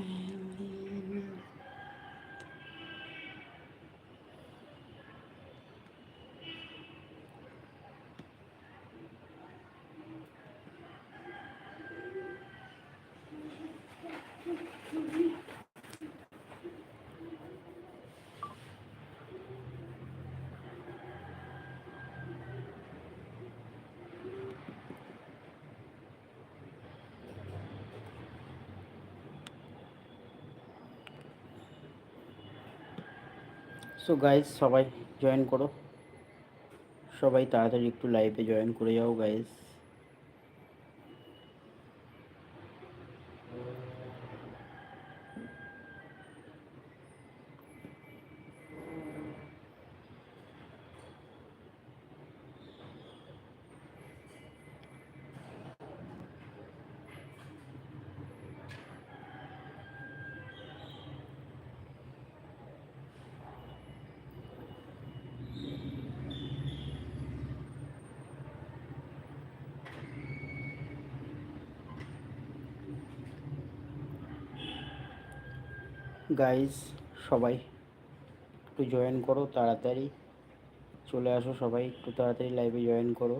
Yeah. So guys সবাই join করো। সবাই তাড়াতাড়ি একটু লাইভে জয়েন করে যাও গাইজ গাইজ সবাই একটু জয়েন করো তাড়াতাড়ি চলে আসো সবাই একটু তাড়াতাড়ি লাইভে জয়েন করো।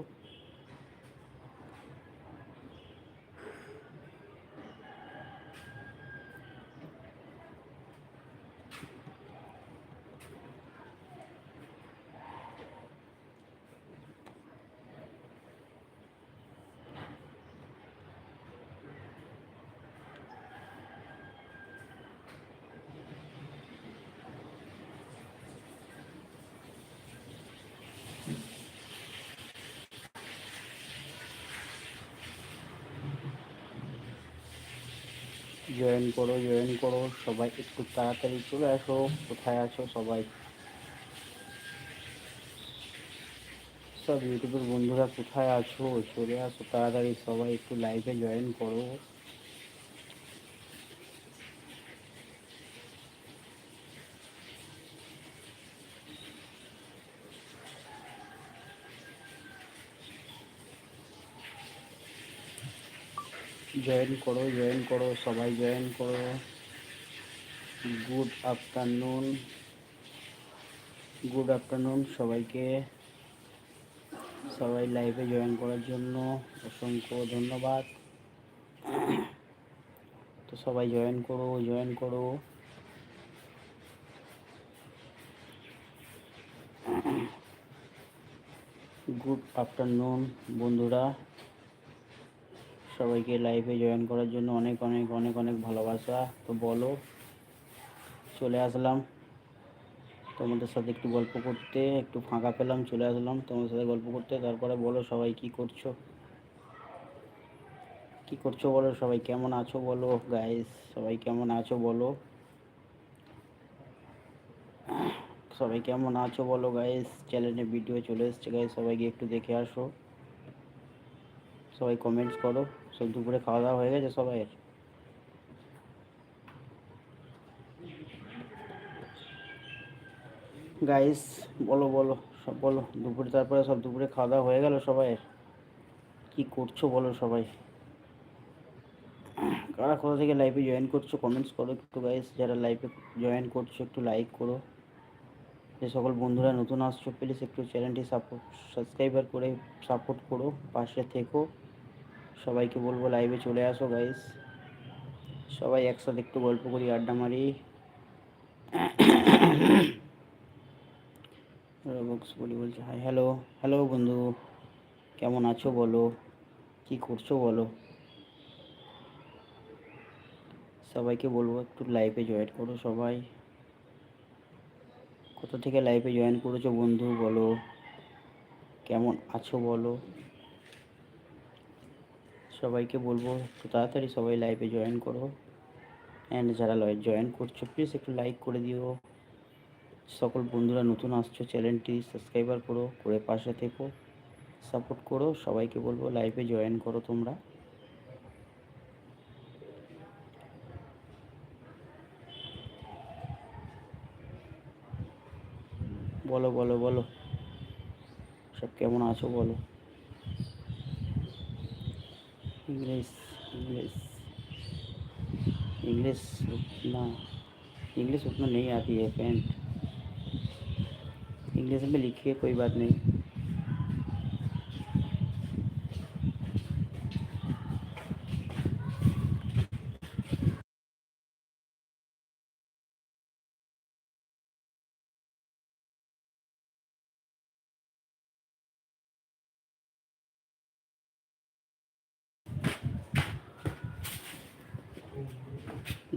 জয়েন করো জয়েন করো, সবাই একটু তাড়াতাড়ি চলে আসো, কোথায় আছো সবাই? সব ইউটিউবের বন্ধুরা কোথায় আছো? চলে আসো তাড়াতাড়ি, সবাই একটু লাইভে জয়েন করো। জয়েন করো জয়েন করো, সবাই জয়েন করো। গুড আফটারনুন গুড আফটারনুন সবাইকে। সবাই লাইভে জয়েন করার জন্য অসংখ্য ধন্যবাদ। তো সবাই জয়েন করো জয়েন করো। গুড আফটারনুন বন্ধুরা। সবাইকে লাইভে জয়েন করার জন্য অনেক অনেক অনেক অনেক ভালোবাসা। তো বলো, চলে আসলাম। তোমাদের সাথে একটু গল্প করতে, একটু ফাঁকা পেলাম, চলে আসলাম তোমাদের সাথে গল্প করতে। তারপরে বলো সবাই কি করছ? কি করছ বলো সবাই? কেমন আছো বলো গাইস সবাই কেমন আছো বলো? সবাই কেমন আছো বলো গাইস চ্যানেলে ভিডিও চলে এসছে গাইস সবাইকে একটু দেখে আসো। সবাই কমেন্টস করো। সব দুপুরে খাওয়া দাওয়া হয়ে গেছে সবাইয়ের গাইস বলো বলো, সব বলো। দুপুরে, তারপরে সব দুপুরে খাওয়া দাওয়া হয়ে গেল সবাইয়ের কি করছ বলো সবাই? কারা কোথা থেকে লাইভে জয়েন করছ কমেন্টস করো একটু গাইস যারা লাইভে জয়েন করছ, একটু লাইক করো। যে সকল বন্ধুরা নতুন আসছো প্লিজ একটু চ্যানেলটি সাপোর্ট সাবস্ক্রাইবার করে সাপোর্ট করো, পাশে থেকো। সবাইকে বলব লাইভে চলে আসো গাইস সবাই একসাথে একটু গল্প করি, আড্ডা মারি। বলি বলছে হাই হ্যালো হ্যালো বন্ধু, কেমন আছো বলো? কি করছ বলো? সবাইকে বলব, একটু লাইভে জয়েন করো সবাই। কোথা থেকে লাইভে জয়েন করেছ বন্ধু বলো? কেমন আছো বলো? সবাইকে বলব, একটু তাড়াতাড়ি সবাই লাইভে জয়েন করো। অ্যান্ড যারা জয়েন করছ প্লিজ একটু লাইক করে দিও। সকল বন্ধুরা নতুন আসছো, চ্যানেলটি সাবস্ক্রাইবার করো, করে পাশে থেকো। সাপোর্ট করো, সবাইকে বলব লাইভে জয়েন করো তোমরা। বলো বলো বলো। সব কেমন আছো বলো। इंग्लिश इंग्लिश इंग्लिश उतना इंग्लिश उतना नहीं आती है पेंट इंग्लिश में लिखिए कोई बात नहीं।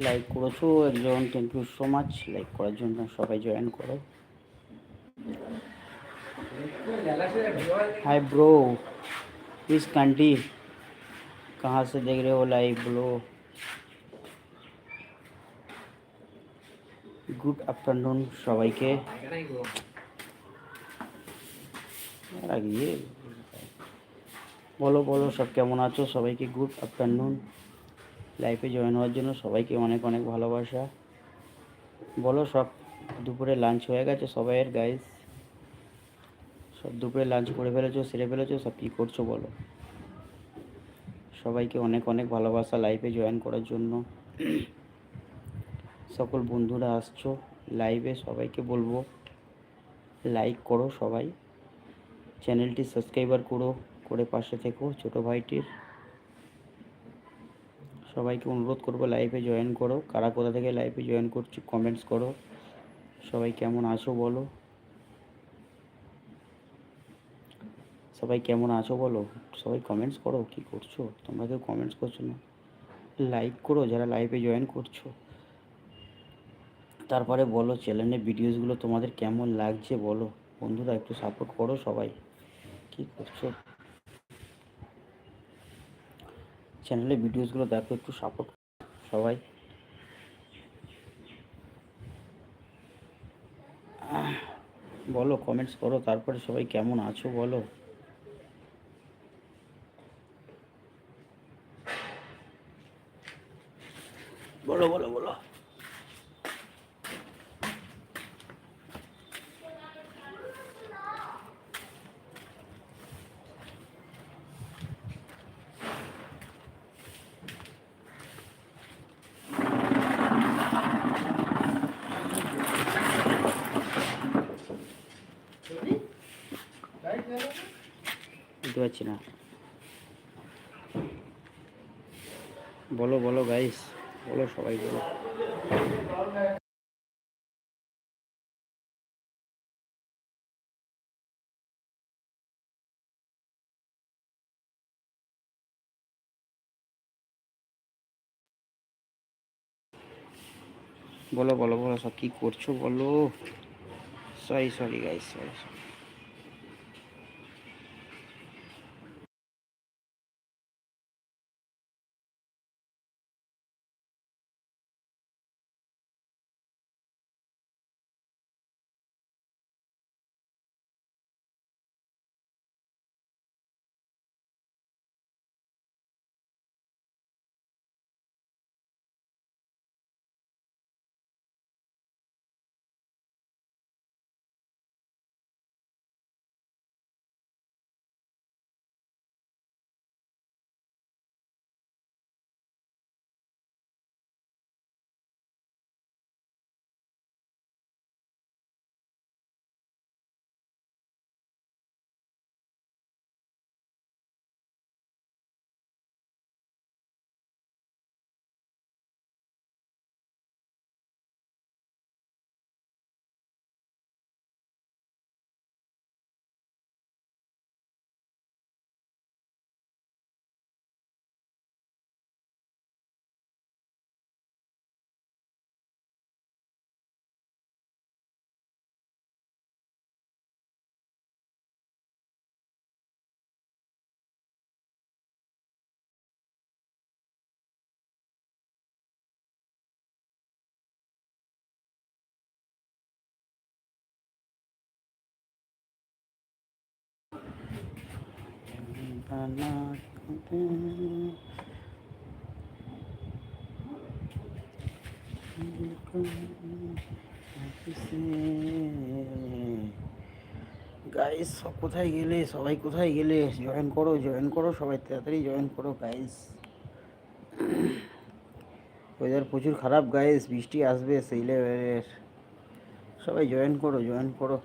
লাইক করেছো একজন thank you so much like করার জন্য সবাই জয়েন করো हाय ब्रो इस कंट्री कहाँ से देख रहे हो लाइव ब्रो গুড আফটারনুন সবাইকে গিয়ে বলো বলো সব কেমন আছো সবাইকে গুড আফটারনুন লাইফে জয়েন হওয়ার জন্য সবাইকে অনেক অনেক ভালোবাসা। বলো, সব দুপুরে লাঞ্চ হয়ে গেছে সবাইয়ের গাইস সব দুপুরে লাঞ্চ করে ফেলেছো, সেরে ফেলেছো? সব কী করছ বলো? সবাইকে অনেক অনেক ভালোবাসা লাইফে জয়েন করার জন্য। সকল বন্ধুরা আসছো লাইভে সবাইকে বলব লাইক করো সবাই। চ্যানেলটি সাবস্ক্রাইবার করো, করে পাশে থেকো ছোটো ভাইটির। সবাইকে অনুরোধ করব লাইভে জয়েন করো। কারা কোথা থেকে লাইভে জয়েন করছ কমেন্টস করো। সবাই কেমন আছো বলো। সবাই কেমন আছো বলো। সবাই কমেন্টস করো, কি করছ? তোমরা কেউ কমেন্টস করছ না। লাইক করো যারা লাইভে জয়েন করছ। তারপরে বলো চ্যানেলের ভিডিওসগুলো তোমাদের কেমন লাগছে বলো। বন্ধুরা একটু সাপোর্ট করো সবাই। কি করছ? চ্যানেলের ভিডিওসগুলো দেখো একটু সাপোর্ট সবাই। বলো কমেন্টস করো তারপরে সবাই কেমন আছো বলো বলো বলো বুঝতে পারছি না বলো বলো গাইস বলো সবাই বলো বলো বলো বলো সব কি করছ বলো? Sorry sorry guys sorry sorry guys সব কোথায় গেলে? সবাই কোথায় গেলে? জয়েন করো জয়েন করো, সবাই তাড়াতাড়ি জয়েন করো গাইস ওয়েদার প্রচুর খারাপ গাইস বৃষ্টি আসবে, সেই লেভেলের সবাই জয়েন করো জয়েন করো।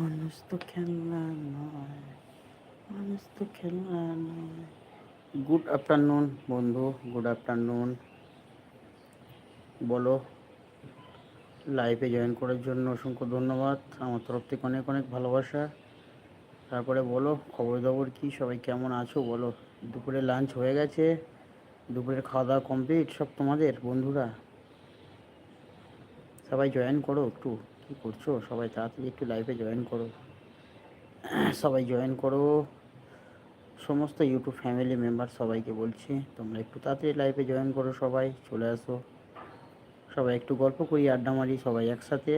মানুষ তো খেলনা নয়, মানুষ তো খেলনা নয়। গুড আফটারনুন বন্ধু গুড আফটারনুন বলো লাইভে জয়েন করার জন্য অসংখ্য ধন্যবাদ। আমার তরফ থেকে অনেক অনেক ভালোবাসা। তারপরে বলো খবর দাবর কি? সবাই কেমন আছো? বলো, দুপুরে লাঞ্চ হয়ে গেছে। দুপুরের খাওয়া দাওয়া কমপ্লিট সব তোমাদের, বন্ধুরা? সবাই জয়েন করো একটু। কী করছ? সবাই তাড়াতাড়ি একটু লাইভে জয়েন করো। সবাই জয়েন করো। সমস্ত ইউটিউব ফ্যামিলি মেম্বার সবাইকে বলছি, তোমরা একটু তাড়াতাড়ি লাইভে জয়েন করো সবাই, চলে আসো। সবাই একটু গল্প করি, আড্ডা মারি সবাই একসাথে।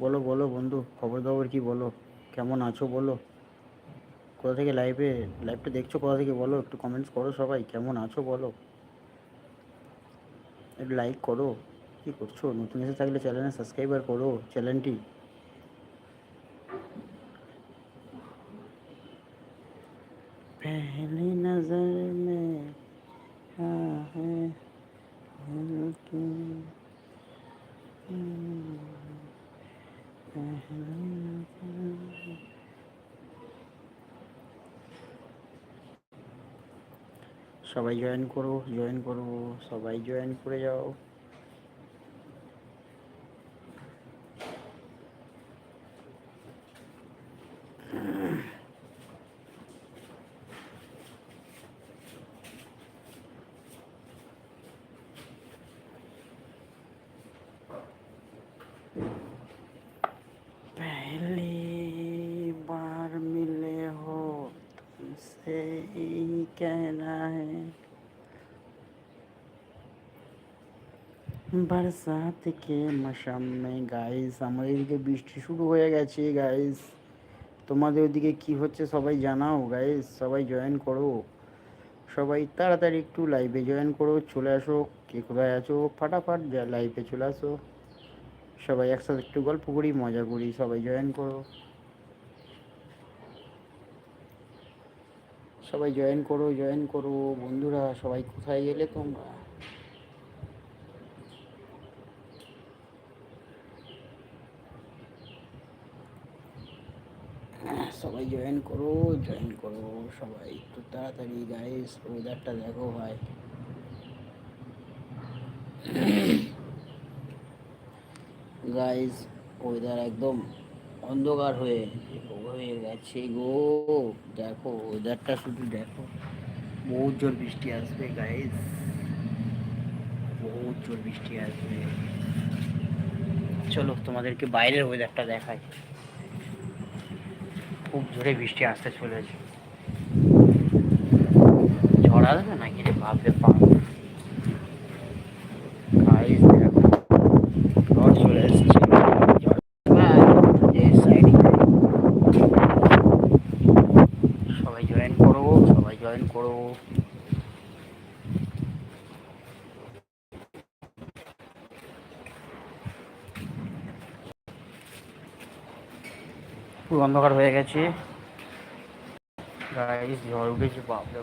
বলো বলো বন্ধু খবর দাবর কি বলো? কেমন আছো বলো? কোথা থেকে লাইভে লাইভটা দেখছ কোথা থেকে বলো? একটু কমেন্টস করো সবাই, কেমন আছো বলো? একটু লাইক করো। কী করছো নতুন এসে থাকলে চ্যানেলে সাবস্ক্রাইবার করো চ্যানেলটি पहली नजर में हाँ है दिल की पहली नजर में সবাই জয়েন করো জয়েন করো সবাই জয়েন করে যাও ही कहना है বরসাত কে মশাম মে গাইস আমাদের এদিকে বৃষ্টি শুরু হয়ে গেছে গাইস তোমাদের ওদিকে কি হচ্ছে সবাই জানাও গাইস সবাই জয়েন করো সবাই তাড়াতাড়ি একটু লাইভে জয়েন করো চলে আসো কে কোথায় আছো ফাটাফাট যা লাইভে চলে আসো সবাই একসাথে একটু গল্প করি মজা করি সবাই জয়েন করো সবাই জয়েন করো জয়েন করো। বন্ধুরা, সবাই কোথায় গেলে তোমরা? সবাই জয়েন করো জয়েন করো। সবাই একটু তাড়াতাড়ি গাইস ওয়েদারটা দেখো ভাই। গাইস ওয়েদার একদম অন্ধকার হয়ে হয়ে গেছে গো। দেখো ওয়েদারটা শুধু দেখো। বহুত জোর বৃষ্টি আসবে গাইস বহুত জোর বৃষ্টি আসবে। চলো, তোমাদেরকে বাইরের ওয়েদারটা দেখাই। খুব জোরে বৃষ্টি আসতে চলেছে। ঝড় আসবে নাকি রে? বাপরে বাপ গাইস দেখো ঝড় চলে এসছে ঝড় ভাই, এই সাইডে সবাই জয়েন করো সবাই জয়েন করো পুরো অন্ধকার হয়ে গেছে। গাইস ঝড় উঠেছে বাপরে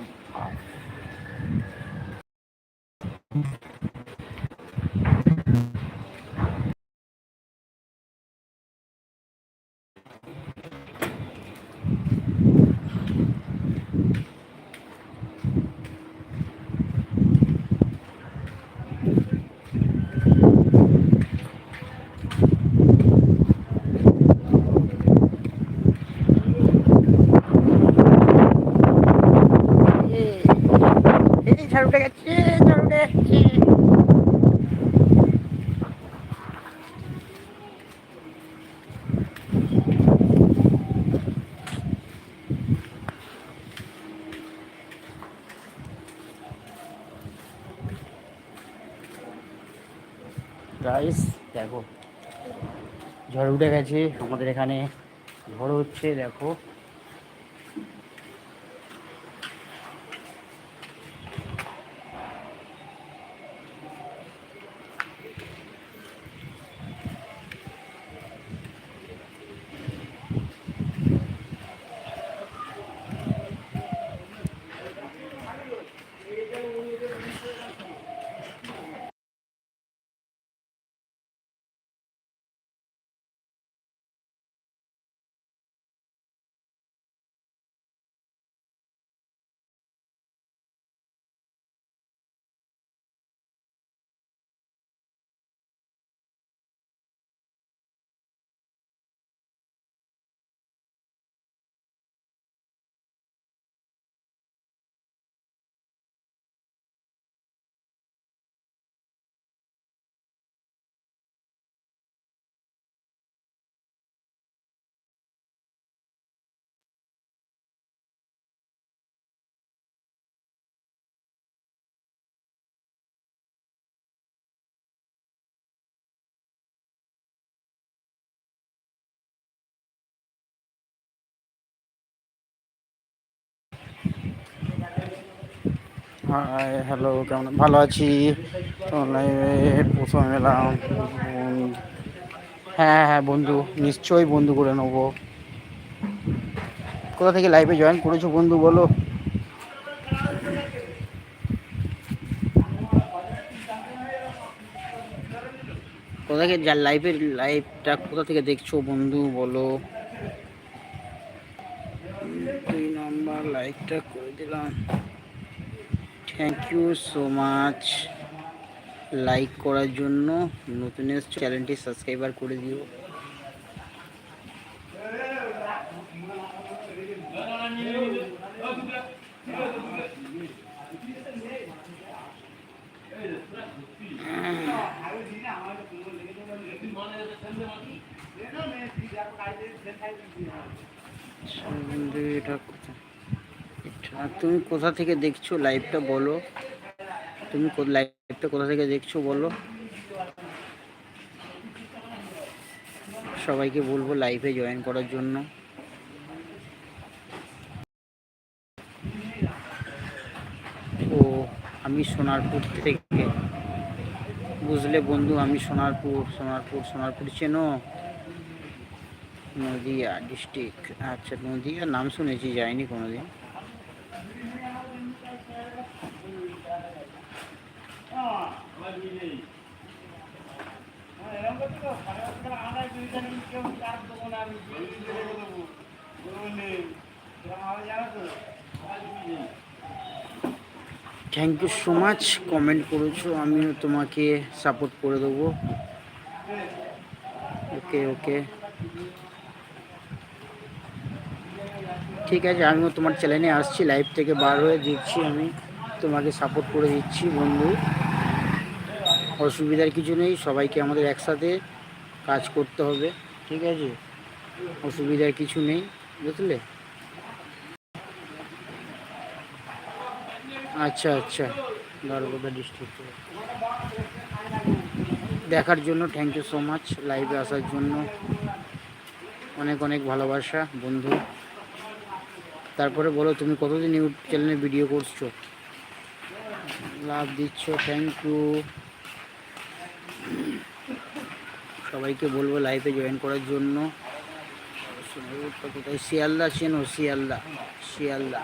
ঝড় উঠে গেছে উঠে গেছে দেখো ঝড় উঠে গেছে আমাদের এখানে ঝড় হচ্ছে দেখো। হাই হ্যালো কেমন ভালো আছি? প্রথম এলাম। হ্যাঁ হ্যাঁ বন্ধু, নিশ্চয়ই বন্ধু করে নেব। কোথা থেকে লাইভে জয়েন করেছ বন্ধু, বলো? কোথা থেকে যা লাইভের লাইভটা কোথা থেকে দেখছ বন্ধু, বলো? দুই নম্বর লাইকটা করে দিলাম। Thank you so much like করার জন্য নতুন চ্যানেলটি সাবস্ক্রাইবার করে দিও। এটা কোথায়? আর তুমি কোথা থেকে দেখছ লাইভটা বলো। তুমি লাইভটা কোথা থেকে দেখছ বলো। সবাইকে বলব লাইভে জয়েন করার জন্য। ও, আমি সোনারপুর থেকে। বুঝলে বন্ধু, আমি সোনারপুর সোনারপুর সোনারপুর চেনো? নদিয়া ডিস্ট্রিক্ট আচ্ছা নদিয়া নাম শুনেছি, যাইনি কোনোদিন। Thank you so much comment করেছ, আমিও তোমাকে সাপোর্ট করে দেবো। ওকে ওকে ঠিক আছে, আমিও তোমার চ্যানেলে আসছি লাইভ থেকে বার হয়ে দিচ্ছি আমি। তোমাকে সাপোর্ট করে দিচ্ছি, বন্ধু। অসুবিধার কিছু নেই, সবাইকে আমাদের একসাথে কাজ করতে হবে, ঠিক আছে? অসুবিধার কিছু নেই, বুঝলে? আচ্ছা আচ্ছা বারোগোদা ডিস্ট্রিক্ট দেখার জন্য থ্যাংক ইউ সো মাচ লাইভে আসার জন্য। অনেক অনেক ভালোবাসা, বন্ধু। তারপরে বলো, তুমি কতদিন ইউটিউব চ্যানেলে ভিডিও করছ? লাভ দিচ্ছ থ্যাংক ইউ সবাইকে বলব লাইভে জয়েন করার জন্য। কোথায়? শিয়ালদা চেনো শিয়ালদা শিয়ালদা।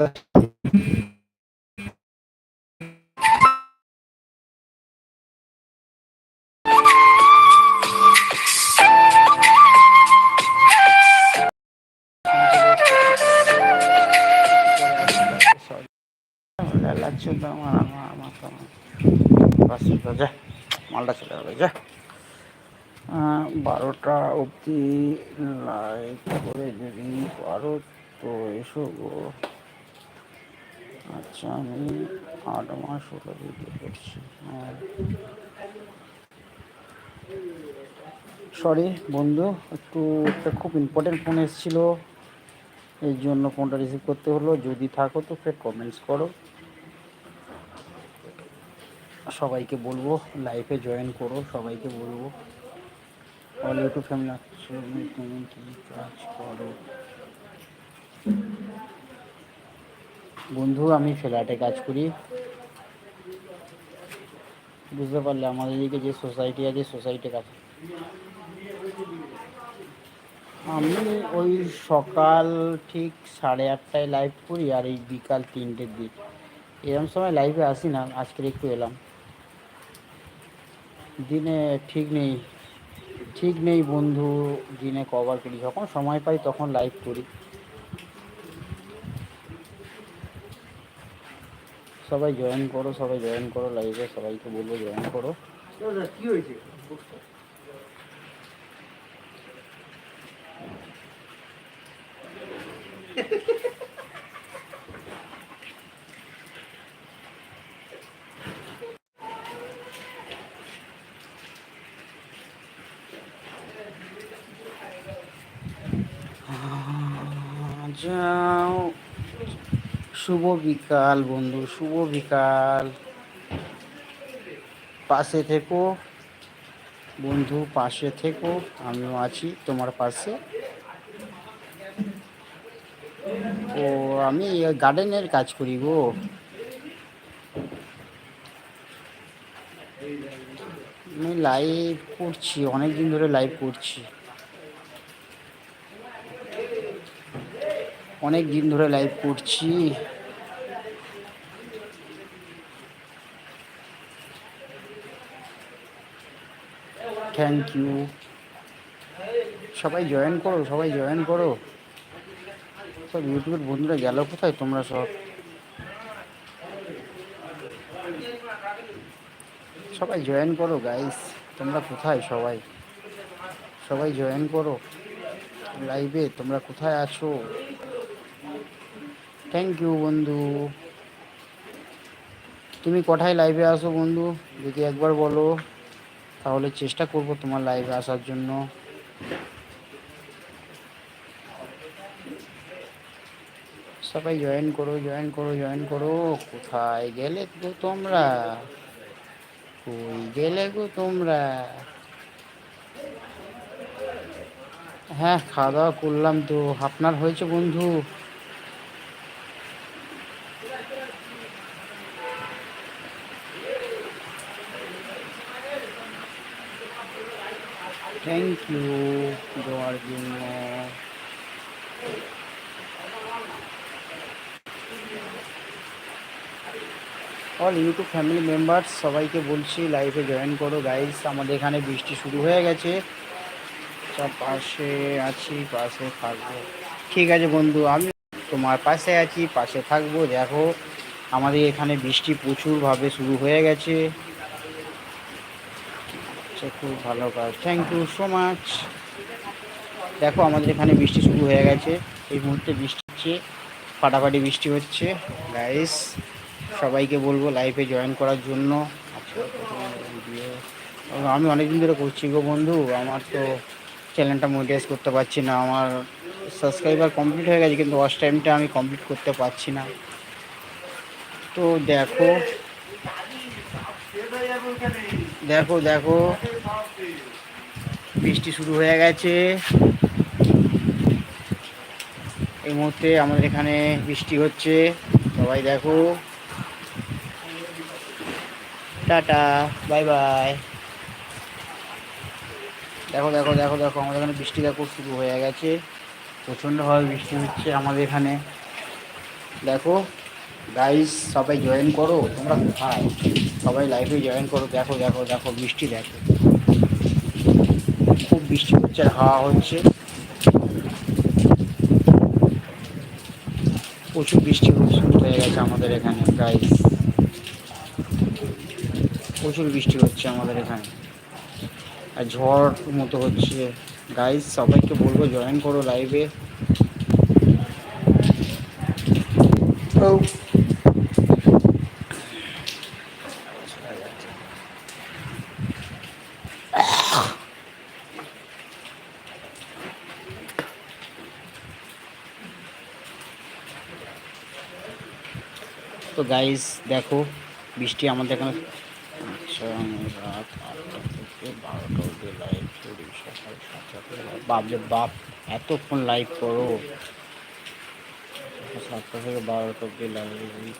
মালটা অবধি লাইক করে যদি পারো তো এসো গো। আচ্ছা আমি আট মাস হলো ভিডিও করছি। সরি বন্ধু, একটু একটা খুব ইম্পর্টেন্ট ফোন এসেছিল। এই জন্য ফোনটা রিসিভ করতে হলো। যদি থাকো তো ফের কমেন্টস করো। সবাইকে বলব লাইফে জয়েন করো, সবাইকে বলব। অল ইউটিউব ফ্যামিলি কাজ করো বন্ধু, আমি ফ্ল্যাটে কাজ করি। বুঝতে পারলে আমাদের দিকে যে সোসাইটি আছে সোসাইটি কাছে। আমি ওই সকাল ঠিক সাড়ে আটটায় লাইভ করি আর এই বিকাল তিনটের দিক। এরকম সময় লাইভে আসি না, আজকের একটু এলাম। দিনে ঠিক নেই। ঠিক নেই বন্ধু, দিনে কভার করি, যখন সময় পাই তখন লাইভ করি। সবাই জয়েন করো, সবাই জয়েন করো লাইভে সবাইকে বলব জয়েন করো। কি হয়েছে যাও। শুভ বিকাল, বন্ধু, শুভ বিকাল। পাশে থেকো, বন্ধু, পাশে থেকো, আমিও আছি তোমার পাশে। ও, আমি গার্ডেনের কাজ করি গো। আমি লাইভ করছি অনেক দিন ধরে লাইভ করছি। অনেক দিন ধরে লাইভ করছি। থ্যাংক ইউ সবাই জয়েন করো, সবাই জয়েন করো। সব ইউটিউবের বন্ধুরা গেল কোথায়? তোমরা সব। সবাই জয়েন করো গাইস তোমরা কোথায় সবাই? সবাই জয়েন করো। লাইভে তোমরা কোথায় আছো? থ্যাংক ইউ বন্ধু। তুমি কোথায় লাইভে আসো বন্ধু? যদি একবার বলো, তাহলে চেষ্টা করব তোমার লাইভে আসার জন্য। সবাই জয়েন করো জয়েন করো জয়েন করো। কোথায় গেলে গো তোমরা? কই গেলে গো তোমরা? হ্যাঁ খাওয়া দাওয়া করলাম তো। আপনার হয়েছে বন্ধু থ্যাংক ইউ দেওয়ার জন্য অল ইউটিউব ফ্যামিলি মেম্বার্স সবাইকে বলছি লাইভে জয়েন করো গাইস আমাদের এখানে বৃষ্টি শুরু হয়ে গেছে। সব পাশে আছি, পাশে থাকব। ঠিক আছে বন্ধু, আমি তোমার পাশে আছি, পাশে থাকব। দেখো, আমাদের এখানে বৃষ্টি প্রচুরভাবে শুরু হয়ে গেছে। আচ্ছা খুব ভালো কাজ। থ্যাংক ইউ সো মাচ দেখো, আমাদের এখানে বৃষ্টি শুরু হয়ে গেছে। এই মুহূর্তে বৃষ্টি হচ্ছে, ফাটাফাটি বৃষ্টি হচ্ছে। গাইস সবাইকে বলব লাইভে জয়েন করার জন্য। আমি অনেকদিন ধরে করছি গো বন্ধু। আমার তো চ্যানেলটা মনিটাইজ করতে পারছি না। আমার সাবস্ক্রাইবার কমপ্লিট হয়ে গেছে, কিন্তু ওয়াচ টাইমটা আমি কমপ্লিট করতে পারছি না। তো দেখো দেখো দেখো। বৃষ্টি শুরু হয়ে গেছে। এই মুহূর্তে আমাদের এখানে বৃষ্টি হচ্ছে। সবাই দেখো। Tata, bye bye. দেখো দেখো দেখো দেখো, আমাদের এখানে বৃষ্টি দেখো শুরু হয়ে গেছে। প্রচণ্ডভাবে বৃষ্টি হচ্ছে আমাদের এখানে। দেখো গাইস সবাই জয়েন করো, তোমরা কোথায়? সবাই লাইভে জয়েন করো, দেখো দেখো দেখো, বৃষ্টি দেখো। খুব বৃষ্টি হচ্ছে আর হাওয়া হচ্ছে। প্রচুর বৃষ্টি শুরু হয়ে গেছে আমাদের এখানে গাইস প্রচুর বৃষ্টি হচ্ছে আমাদের এখানে। আর ঝড় মতো হচ্ছে। গাইস সবাইকে বলব জয়েন করো লাইভে তো গাইস দেখো, বৃষ্টি আমাদের এখানে রাত আটটা থেকে বারোটা অব্দি লাইভ করি সকাল সাতটা থেকে বাপরে বাপ, এতক্ষণ লাইভ করো। সাতটা থেকে বারোটা অব্দি লাইভ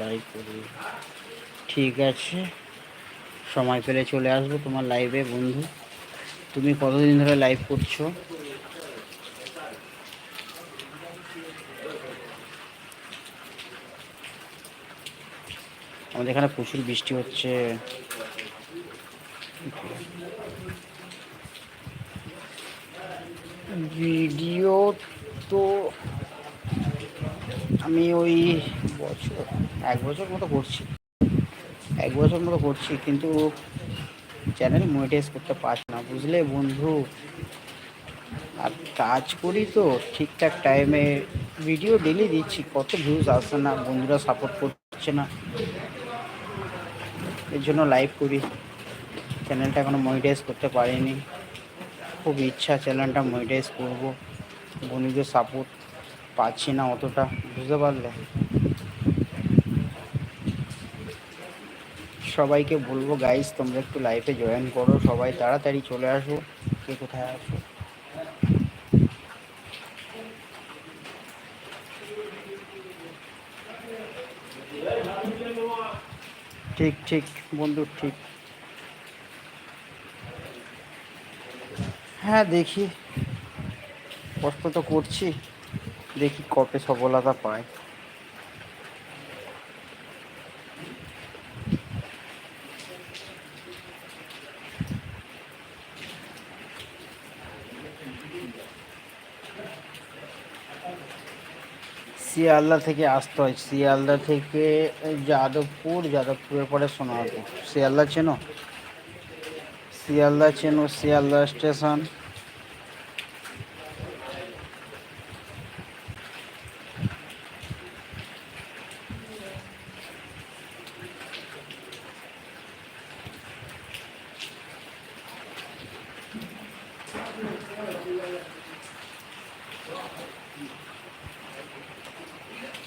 লাইভ করি। ঠিক আছে। সময় পেলে চলে আসব তোমার লাইভে বন্ধু। তুমি কতদিন ধরে লাইভ করছ? আমাদের এখানে প্রচুর বৃষ্টি হচ্ছে। ভিডিও তো আমি ওই বছর, এক বছর মতো করছি। এক বছর মতো করছি, কিন্তু চ্যানেল মনিটাইজ করতে পারছি না। বুঝলে বন্ধু? আর কাজ করি তো, ঠিকঠাক টাইমে ভিডিও ডেলি দিচ্ছি, কত ভিউজ আসছে না, বন্ধুরা সাপোর্ট করছে না। এর জন্য লাইভ করি। চ্যানেলটা এখনও মনিটাইজ করতে পারিনি। খুব ইচ্ছা চ্যানেলটা মনিটাইজ করব। বন্ধুদের সাপোর্ট পাচ্ছি না অতটা, বুঝতে পারলে? সবাইকে বলব গাইস তোমরা একটু লাইফে জয়েন করো। সবাই তাড়াতাড়ি চলে আসো। কে কোথায় আসো? ঠিক ঠিক বন্ধু ঠিক। হ্যাঁ দেখি। কষ্ট তো করছি। দেখি কবে সফলতা পাই শিয়ালদা থেকে আসতে হয়। শিয়ালদা থেকে যাদবপুর, যাদবপুরের পরে সোনারপুর। শিয়ালদা চেনো? শিয়ালদা চেনো, শিয়ালদা স্টেশন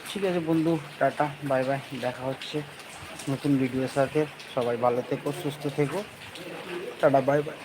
ঠিক আছে বন্ধু টাটা বাই বাই, দেখা হচ্ছে নতুন ভিডিওর সাথে। সবাই ভালো থেকো, সুস্থ থেকো। Tata, bye bye.